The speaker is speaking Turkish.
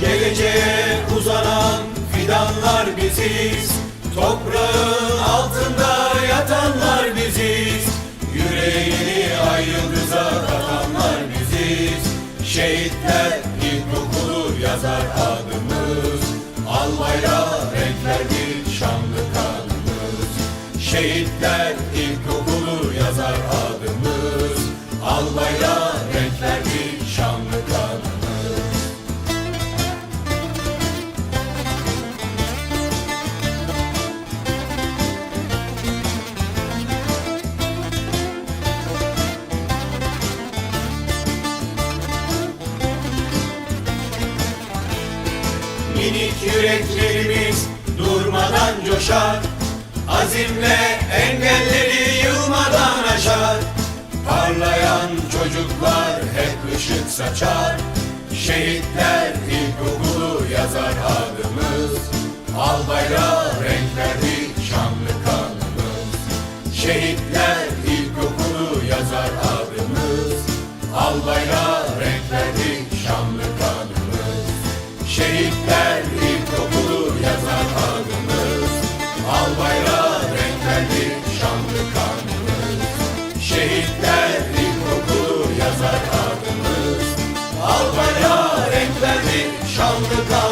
geleceğe uzanan fidanlar biziz. Toprağın altında yatanlar biziz. Yüreğini ay yıldıza katanlar biziz. Şehitler ilkokulu yazar adımız. Al bayrağı renklerdir şanlı kanımız Şehitler ilkokulu yazar adımız minik yüreklerimiz durmadan coşar. Azimle engelleri yılmadan aşar. Parlayan çocuklar hep ışık saçar. Şehitler ilkokulu yazar adımız Al bayrağı renklerdi şanlı kanımız. Şehitler ilkokulu yazar adımız Al bayrağı Şehitler ilkokulu yazar adımız Al bayrağı renklendi şanlı karnımız Şehitler ilkokulu yazar adımız Al bayrağı renklendi şanlı karnımız